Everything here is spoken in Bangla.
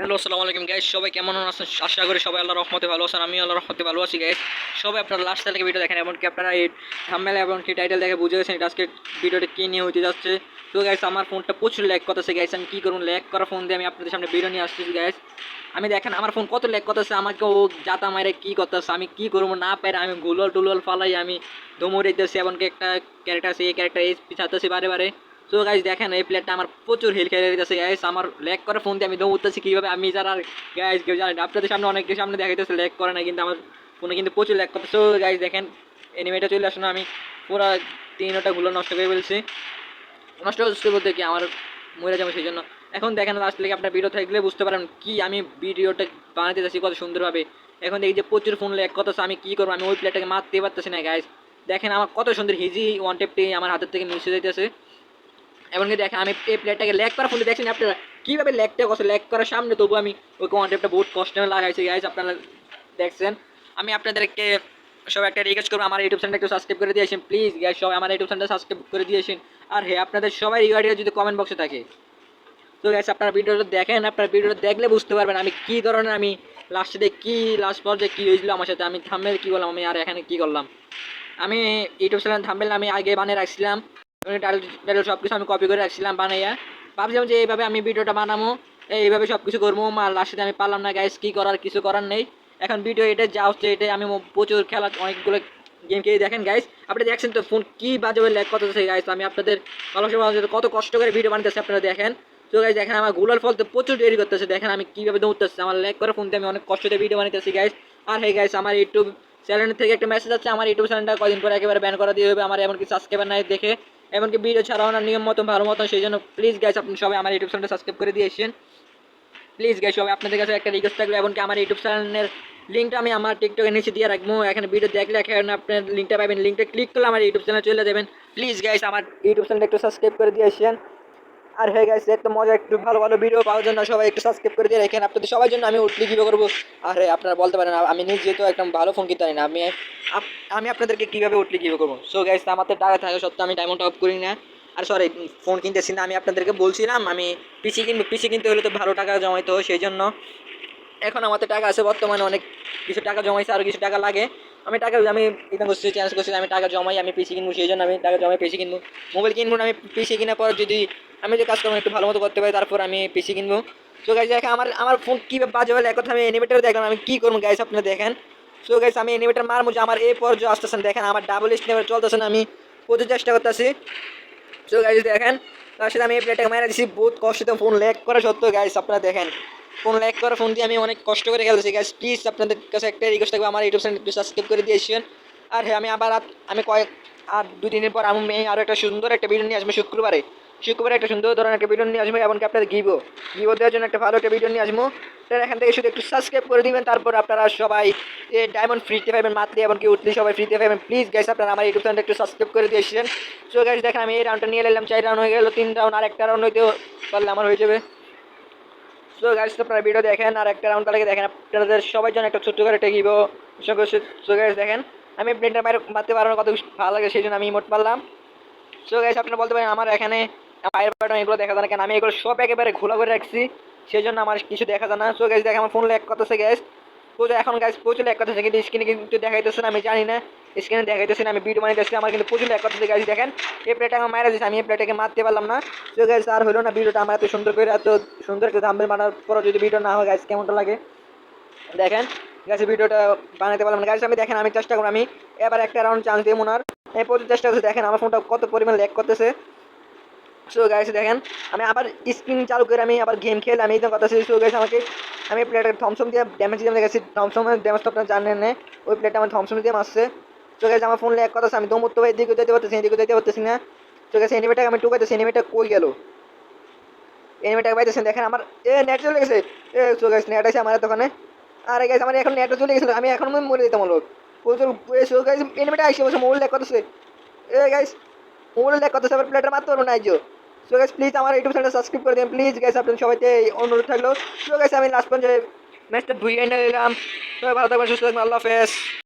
হ্যালো, আসসালামু আলাইকুম গাইস সবাই কেমন আছেন? আশা করি সবাই আল্লাহ রহমতে ভালো আছেন। আমি আল্লাহ রহমতে ভালো আছি গাইস সবাই আপনারা লাস্ট থেকে ভিডিও দেখেন, এমনকি আপনারা এই থাম্বনেল এমনকি টাইটেল দেখে বুঝে গেছেন আজকে ভিডিওটা কী নিয়ে হতে যাচ্ছে। তো গাইস আমার ফোনটা প্রচুর ল্যাক করতেছে গাইস আমি কী করুন ল্যাক করা ফোন দিয়ে আমি আপনাদের সামনে ভিডিও নিয়ে আসতেছি গাইস আমি দেখেন, আমার ফোন কত ল্যাক করতেছে, আমাকে ও জাতা মারে কী করতেছে, আমি কী করব না পেরে আমি গুলল টুলল ফালাই আমি দমরে দিতেছি, এমনকি একটা ক্যারেক্টার আছে, এই ক্যারেক্টার এই পিছাতেছি বারে বারে। তো গাইজ দেখেন, এই প্লেটটা আমার প্রচুর হেল খেলে দিতেছে গাইজ আমার ল্যাক করে ফোন দিয়ে আমি দৌড়তেছি কীভাবে? আমি যারা গাইজ কেউ জানেন আপনাদের সামনে অনেকের সামনে দেখাইতেছে ল্যাক করে না, কিন্তু আমার ফোনে কিন্তু প্রচুর ল্যাক করতেছে। তো গাইজ দেখেন এনিমেটা চলে আসুন আমি পুরো তিনটা গুলো নষ্ট করে ফেলছি। নষ্ট করতে বলতে কি, আমার মরে যাব সেই জন্য। এখন দেখেন লাস্ট লেগে আপনার ভিডিও থাকলে বুঝতে পারেন কি আমি ভিডিওটা বানাতে যাচ্ছি কত সুন্দরভাবে। এখন দেখি যে প্রচুর ফোন ল্যাক করতেছে, আমি কী করব? আমি ওই প্লেটটাকে মারতে পারতেছি না গাইজ দেখেন, আমার কত সুন্দর হিজি ওয়ান টেপটি আমার হাতের থেকে মিশে যাইতেছে। এমনকি দেখেন আমি এই প্লেটটাকে ল্যাক করা ফোনে দেখছেন আপনারা কীভাবে ল্যাকটা করছে? ল্যাক করার সামনে তবু আমি ওই কন্টেপটা বহুত কষ্ট লাগাইছি গাইজ আপনারা দেখছেন। আমি আপনাদেরকে সব একটা রিকোয়েস্ট করব, আমার ইউটিউব চ্যানেলটা একটু সাবস্ক্রাইব করে দিয়েছেন প্লিজ গাইজ সবাই আমার ইউটিউব চ্যানেলটা সাবস্ক্রাইব করে দিয়েছেন। আর হ্যাঁ আপনাদের সবাই রিগার্ডিং যদি কমেন্ট বক্সে থাকে। তো গাইজ আপনার ভিডিওটা দেখেন, আপনার ভিডিওটা দেখলে বুঝতে পারবেন আমি কী ধরনের, আমি লাস্টে কী লাস্ট পর্যায়ে কী হয়েছিল আমার সাথে, আমি থামেল কী করলাম, আমি আর এখানে কী করলাম। আমি ইউটিউব চ্যানেল থাম্বেল আমি আগে বানিয়ে রাখছিলাম টাইটেল টাইটেল সব কিছু আমি কপি করে রাখছিলাম বানাইয়া। ভাবছিলাম যে এইভাবে আমি ভিডিওটা বানাবো এইভাবে সব কিছু করব মা লাস্টে আমি পারলাম না গাইস কী করার কিছু করার নেই। এখন ভিডিও এটা যা হচ্ছে এটা আমি প্রচুর খেলা, অনেকগুলো গেম খেয়ে দেখেন গাইস আপনি দেখছেন তো ফোন কী বাজে ল্যাক করতেছে গাইস আমি আপনাদের কত কষ্ট করে ভিডিও বানাতেছে আপনারা দেখেন। তো গাইস দেখেন আমার গুগল ফল তো প্রচুর দেরি করতেছে। দেখেন আমি কীভাবে দৌড়তেছি, আমার ল্যাক করে ফোন দিয়ে আমি অনেক কষ্ট দিয়ে ভিডিও বানাতেছি গাইস আর হে গাইস আমার ইউটিউব চ্যানেল থেকে একটা মেসেজ আছে আমার ইউটিউব চ্যানেলটা কদিন পরে একেবারে ব্যান করা দিয়ে হবে। আমার এমনকি সাবস্ক্রাইবার নাই দেখে। এমনকি ভিডিও ছাড়াও না, নিয়ম মতো ভালো মতো সেই জন্য প্লিজ গাইস আপনি সবাই আমার ইউটিউব চ্যানেলটা সাবস্ক্রাইব করে দিয়েছেন প্লিজ গাইস সবাই আপনাদের কাছে একটা রিকোয়েস্ট থাকল, এমনকি আমার ইউটিউব চ্যানেলের লিঙ্কটা আমি আমার টিকটকে নিচে দিয়ে রাখব। এখানে ভিডিও দেখলে এখানে আপনার লিঙ্কটা পাবেন লিঙ্কটা ক্লিক করলে আমার ইউটিউব চ্যানেল চলে যাবেন। প্লিজ গ্যাস আমার ইউটিউব চ্যানেলটা একটু সাবস্ক্রাইব করে দিয়ে দিয়েছেন আর হয়ে গেছে একটু মজা, একটু ভালো ভালো ভিডিও পাওয়ার জন্য সবাই একটু সাবস্ক্রাইব করে দিয়ে রাখেন। আপনাদের সবার জন্য আমি উঠলি কীভাবে করব? আর, আপনারা বলতে পারেন আমি নিজে তো একদম ভালো ফোন কিনতে পারি না। আমি আমি আপনাদেরকে কীভাবে উঠলি কীভাবে করব? সো গাইস আমার তো টাকা থাকে সত্ত্বেও আমি ডায়মন্ড অফ করি না। আর সরি ফোন কিনতেছি না, আমি আপনাদেরকে বলছিলাম, আমি পিসি কিনবো পিসি কিনতে হলে তো ভালো টাকা জমাইতে হয়, সেই জন্য এখন আমাদের টাকা আছে, বর্তমানে অনেক কিছু টাকা জমাইছে আরও কিছু টাকা লাগে। আমি টাকা, আমি এটা করছি চেঞ্জ করছি, আমি টাকা জমাই, আমি পিসি কিনবো, সেই জন্য আমি টাকা জমাই পিসি কিনবো। মোবাইল কিনবো না, আমি পিসি কেনার পর যদি আমি যে কাজ একটু ভালো মতো করতে পারি, তারপর আমি পিসি কিনবো। সো গাইজ দেখেন, আমার আমার ফোন কী বাজে হলে কথা আমি এনিমেটার দেখলাম, আমি কী করব গাইজ আপনারা দেখেন। সো গাইজ আমি এনিমেটার মারবো যে আমার এই পর্যায়ে আসতেছেন দেখেন, আমার ডাবল স্টেপে চলতেছেন আমি প্রচুর চেষ্টা করতেছি। সো গাইজ দেখেন, তার সাথে আমি এই প্লেটটাকে মারা দিছি, বহুত কষ্টে ফোন ল্যাক করা সত্ত্বেও গাইজ আপনারা দেখেন ফোন ল্যাক করা ফোন দিয়ে আমি অনেক কষ্ট করে খেলতেছি। গাইজ প্লিজ আপনাদের কাছে একটা রিকোয়েস্ট থাকবে, আমার ইউটিউব চ্যানেল সাবস্ক্রাইব করে দিয়েছেন আর হ্যাঁ আমি আবার আমি কয়েক, আর দুই দিনের পর আমি আরও একটা সুন্দর একটা ভিডিও নিয়ে আসব শুক্রবারে। শুক্রবারে একটা সুন্দর ধরনের একটা ভিডিও নিয়ে আসব, এমনকি আপনাদের গিবো। গিবো দেওয়ার জন্য একটা ভালো একটা ভিডিও নিয়ে আসব। তাহলে এখান থেকে শুধু একটু সাবস্ক্রাইব করে দিবেন, তারপর আপনারা সবাই ডায়মন্ড ফ্রিতে পাবেন মাত্রে এমনকি উঠলে সবাই ফ্রিতে পাবেন প্লিজ গাইস আপনারা আমার ইউটিউব চ্যানেলটা একটু সাবস্ক্রাইব করে দিয়েছিলেন সো গাইস দেখেন আমি এই রাউন্ডটা নিয়ে এলাম, চার রাউন্ড হয়ে গেল, তিন রাউন্ড আর একটা রাউন্ড হইতেও পারলে আমার হয়ে যাবে। সো গাইস আপনারা ভিডিও দেখেন, আর একটা রাউন্ড তাহলে দেখেন, আপনাদের সবাই জন্য একটা ছোট্ট করে একটা গিবো। সো গাইস দেখেন, আমি প্লেনটা বাইরে মারতে পারব কত ভালো লাগে, সেই জন্য আমি ইমোট পারলাম সো গাইস আপনারা বলতে পারেন, আমার এখানে পায়ের বাটন এগুলো দেখা যায় না। কেন? আমি এগুলো সব একেবারে খোলা করে রাখছি। সেই জন্য আমার কিছু দেখা যায় না। সো গ্যাস দেখে আমার ফোন ল্যাক করতেছে গ্যাস প্রচুর এখন গাইস প্রচুর ল্যাক করতেছে। কিন্তু স্ক্রিনে কিন্তু দেখাইতেছে না, আমি জানি না। স্ক্রিনে দেখাইতেছে না, আমি ভিডিও বানাইতেছি। আমার কিন্তু প্রচুর ল্যাক করতেছে গাইস দেখেন। এই প্লেটটা আমার মারা দিয়েছে আমি এই প্লেটটাকে মারতে পারলাম না। সো গাইস আর হলো না ভিডিওটা আমার এত সুন্দর করে, এত সুন্দর করে দামের বানার পর যদি ভিডিও না হয় গাইস কেমনটা লাগে? দেখেন গাছ ভিডিওটা বানাতে পারলাম না। গাছ আমি দেখেন, আমি চেষ্টা করব, আমি এবার একটা রাউন্ড চান্স দিয়ে মনে হয়। এই প্রচুর চেষ্টা করছি, দেখেন, আমার ফোনটা কত পরিমাণ ল্যাক করতেছে। সো গাইস দেখেন, আমি আবার স্ক্রিন চালু করে আমি আবার গেম খেলে আমি এই কথা সো গাইস আমাকে আমি প্লেটে থমসম দিয়ে ড্যামেজ দিয়ে দেখেছি। থমসমের ড্যামেজ তো আপনারা জানেন না। ওই প্লেটটা আমার থমসম দিয়ে মারছে। সো গাইস আমার ফোন ল্যাক করতেছে আমি দমত্ত ভাই এদিকে যেতে পারতেছি এদিকে যেতে পারতেছি না। সো গাইস এনিমেটাকে আমি টুকাইতেছি এনিমেটা কই গেল? এনিমেটাকে পাইতেছেন, দেখেন আমার এ নেট চলে গেছে। এ সো গাইস নেট আছে আমার দোকানে আরে গাইস আমার এখন নেটটা চলে গেছিল, আমি এখন মরে দিতাম লোক। প্রচুর সো গাইস এনিমেটা আসছে বসে, মোবাইল ল্যাক করতেছে এ গাইস মোবাইল ল্যাক করতেছে আবার প্লেটার মারতে পারব না, আইজো। সো গাইস প্লিজ আমার ইউটিউব চ্যানেল সাবস্ক্রাইব করে দিন প্লিজ গাইস আপনাদের সবাইকে অনুরোধ থাকল। সো গাইস আমি লাস্ট পর্যন্ত ম্যাচটা ধুয়ে এনে দিলাম সবাই ভালো থাকবেন, সুস্থ থাকবেন, আল্লাহ হাফেজ।